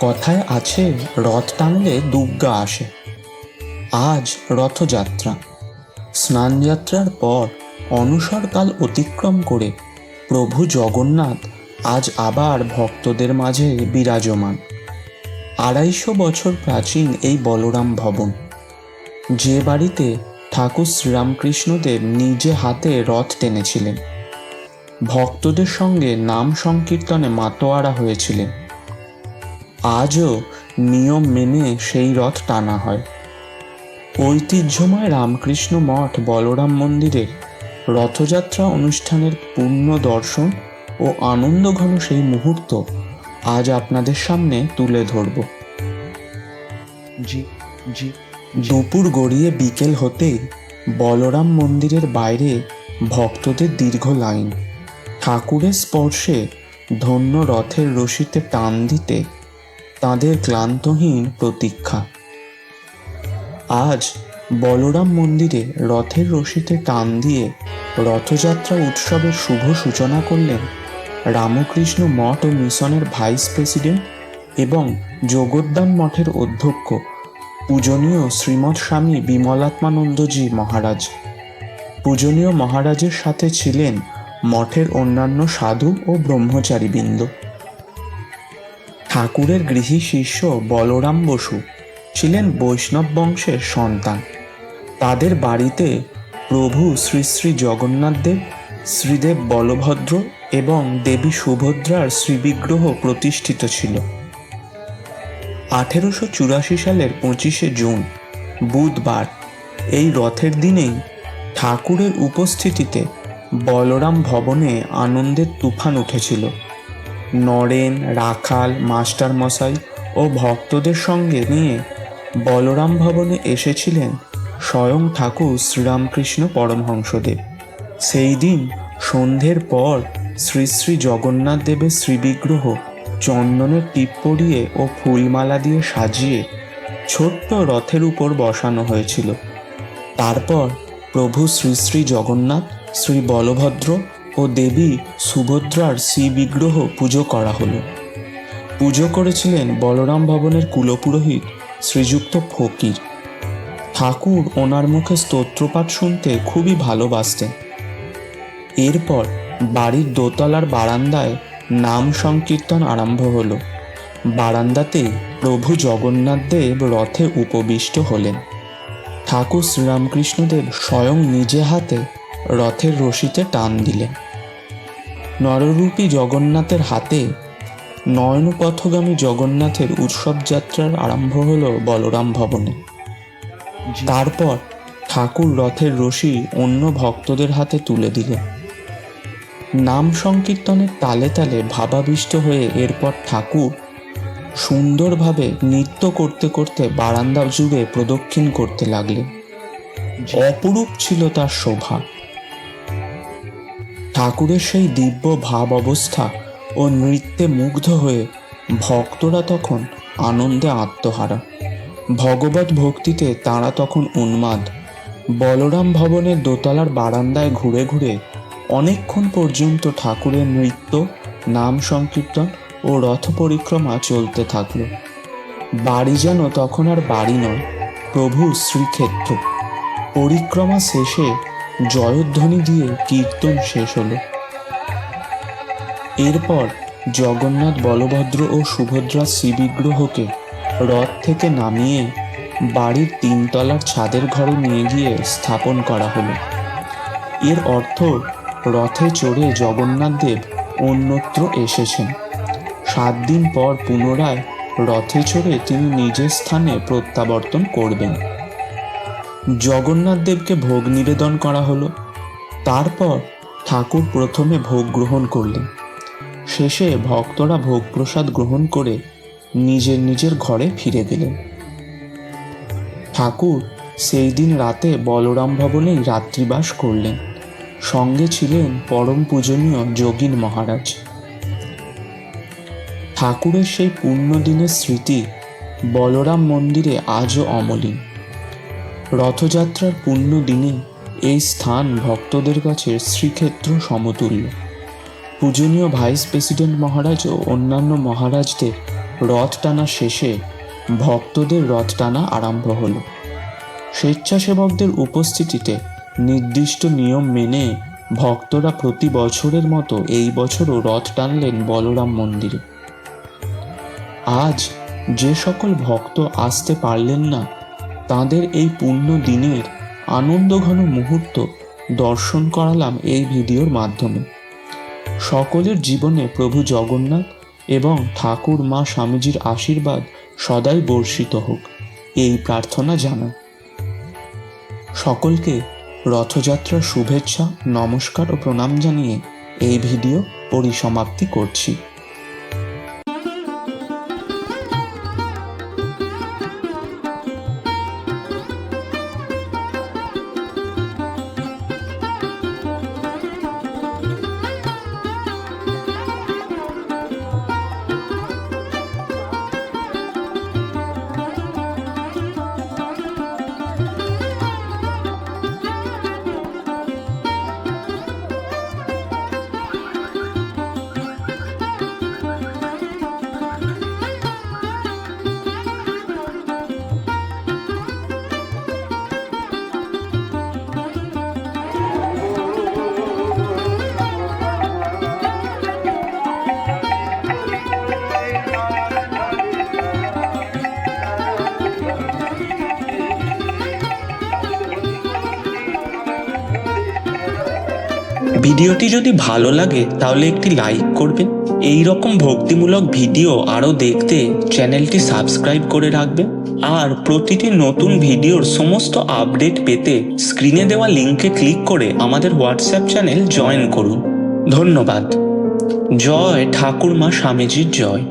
কথায় আছে, রথ টানলে দুর্গা আসে। আজ রথযাত্রা। স্নানযাত্রার পর অনুসরকাল অতিক্রম করে প্রভু জগন্নাথ আজ আবার ভক্তদের মাঝে বিরাজমান। আড়াইশো বছর প্রাচীন এই বলরাম ভবন। যে বাড়িতে ঠাকুর শ্রীরামকৃষ্ণদেব নিজে হাতে রথ টেনেছিলেন। ভক্তদের সঙ্গে নাম সংকীর্তনে মাতোয়ারা হয়েছিলেন। আজও নিয়ম মেনে সেই রথ টানা হয়। ঐতিহ্যময় রামকৃষ্ণ মঠ বলরাম মন্দিরের রথযাত্রা অনুষ্ঠানের পূর্ণ দর্শন ও আনন্দঘন সেই মুহূর্ত আজ আপনাদের সামনে তুলে ধরব। জি জি দুপুর গড়িয়ে বিকেল হতেই বলরাম মন্দিরের বাইরে ভক্তদের দীর্ঘ লাইন। ঠাকুরের স্পর্শে ধন্য রথের রশিতে টান দিতে তাদের ক্লান্তহীন প্রতীক্ষা। আজ বলরাম মন্দিরে রথের রশিতে টান দিয়ে রথযাত্রা উৎসবের শুভ সূচনা করলেন রামকৃষ্ণ মঠ ও মিশনের ভাইস প্রেসিডেন্ট এবং যোগোদ্যান মঠের অধ্যক্ষ, পূজনীয় শ্রীমৎ স্বামী বিমলাত্মানন্দজি মহারাজ। পূজনীয় মহারাজের সাথে ছিলেন মঠের অন্যান্য সাধু ও ব্রহ্মচারীবৃন্দ। ঠাকুরের গৃহী শিষ্য বলরাম বসু ছিলেন বৈষ্ণব বংশের সন্তান। তাদের বাড়িতে প্রভু শ্রী শ্রী জগন্নাথ দেব, শ্রীদেব বলভদ্র এবং দেবী সুভদ্রার শ্রীবিগ্রহ প্রতিষ্ঠিত ছিল। আঠেরোশো চুরাশি সালের পঁচিশে জুন, বুধবার, এই রথের দিনেই ঠাকুরের উপস্থিতিতে বলরাম ভবনে আনন্দের তুফান উঠেছিল। নরেন, রাখাল মাস্টার মশাই ও ভক্তদের সঙ্গে নিয়ে বলরাম ভবনে এসেছিলেন স্বয়ং ঠাকুর শ্রীরামকৃষ্ণ পরমহংসদেব। সেই দিন সন্ধ্যের পর শ্রী শ্রী জগন্নাথ দেবের শ্রীবিগ্রহ চন্দনের টিপ পরিয়ে ও ফুলমালা দিয়ে সাজিয়ে ছোট্ট রথের উপর বসানো হয়েছিল। তারপর প্রভু শ্রী শ্রী জগন্নাথ, শ্রী বলভদ্র ও দেবী সুভদ্রার শ্রী বিগ্রহ পুজো করা হলো। পুজো করেছিলেন বলরাম ভবনের কুলপুরোহিত শ্রীযুক্ত ফকির। ঠাকুর ওনার মুখে স্তোত্রপাঠ শুনতে খুবই ভালোবাসতেন। এরপর বাড়ির দোতলার বারান্দায় নাম সংকীর্তন আরম্ভ হলো। বারান্দাতে প্রভু জগন্নাথ দেব রথে উপবিষ্ট হলেন। ঠাকুর শ্রীরামকৃষ্ণদেব স্বয়ং নিজে হাতে রথের রশিতে টান দিলেন। নররূপী জগন্নাথের হাতে নয়নপথগামী জগন্নাথের উৎসব যাত্রার আরম্ভ হল বলরাম ভবনে। তারপর ঠাকুর রথের রশি অন্য ভক্তদের হাতে তুলে দিলেন। নাম সংকীর্তনের তালে তালে ভাবাবিষ্ট হয়ে এরপর ঠাকুর সুন্দরভাবে নৃত্য করতে করতে বারান্দা যুগে প্রদক্ষিণ করতে লাগলেন। অপরূপ ছিল তার শোভা। ঠাকুরের সেই দিব্য ভাব অবস্থা ও নৃত্যে মুগ্ধ হয়ে ভক্তরা তখন আনন্দে আত্মহারা। ভগবত ভক্তিতে তারা তখন উন্মাদ। বলরাম ভবনের দোতলার বারান্দায় ঘুরে ঘুরে অনেকক্ষণ পর্যন্ত ঠাকুরের নৃত্য, নাম সংকীর্তন ও রথ পরিক্রমা চলতে থাকল। বাড়ি যেন তখন আর বাড়ি নয় প্রভু শ্রীক্ষেত্র। পরিক্রমা শেষে জয়ধ্বনি দিয়ে কীর্তন শেষ হলো। এরপর জগন্নাথ বলভদ্র ও সুভদ্রা শ্রীবিগ্রহকে রথ থেকে নামিয়ে বাড়ির তিনতলার ছাদের ঘরে নিয়ে গিয়ে স্থাপন করা হলো। এর অর্থ রথে চড়ে জগন্নাথ দেব অন্যত্র এসেছেন। সাত দিন পর পুনরায় রথে চড়ে তিনি নিজের স্থানে প্রত্যাবর্তন করবেন। জগন্নাথ দেবকে ভোগ নিবেদন করা হলো। তারপর ঠাকুর প্রথমে ভোগ গ্রহণ করলেন। শেষে ভক্তরা ভোগ প্রসাদ গ্রহণ করে নিজের নিজের ঘরে ফিরে গেলেন ঠাকুর সেই দিন রাতে বলরাম ভবনেই রাত্রিবাস করলেন। সঙ্গে ছিলেন পরম পূজনীয় যোগীন মহারাজ। ঠাকুরের সেই পূর্ণ দিনের স্মৃতি বলরাম মন্দিরে আজও অমলিন। রথযাত্রার পূর্ণ দিনে এই স্থান ভক্তদের কাছে শ্রীক্ষেত্র সমতুল্য। পূজনীয় ভাইস প্রেসিডেন্ট মহারাজ ও অন্যান্য মহারাজদের রথ টানা শেষে ভক্তদের রথ টানা আরম্ভ হল। স্বেচ্ছাসেবকদের উপস্থিতিতে নির্দিষ্ট নিয়ম মেনে ভক্তরা প্রতি বছরের মতো এই বছরও রথ টানলেন বলরাম মন্দিরে। আজ যে সকল ভক্ত আসতে পারলেন না তাদের এই পূর্ণ দিনের আনন্দঘন মুহূর্ত দর্শন করালাম এই ভিডিওর মাধ্যমে। সকলের জীবনে প্রভু জগন্নাথ এবং ঠাকুর মা স্বামীজির আশীর্বাদ সদাই বর্ষিত হোক, এই প্রার্থনা জানাই। সকলকে রথযাত্রার শুভেচ্ছা, নমস্কার ও প্রণাম জানিয়ে এই ভিডিও পরিসমাপ্তি করছি। ভিডিওটি যদি ভালো লাগে, তাহলে একটি লাইক করবেন। এই রকম ভক্তিমূলক ভিডিও আরও দেখতে চ্যানেলটি সাবস্ক্রাইব করে রাখবেন। আর প্রতিটি নতুন ভিডিওর সমস্ত আপডেট পেতে স্ক্রিনে দেওয়া লিঙ্কে ক্লিক করে আমাদের হোয়াটসঅ্যাপ চ্যানেল জয়েন করুন। ধন্যবাদ। জয় ঠাকুর মা স্বামীজির জয়।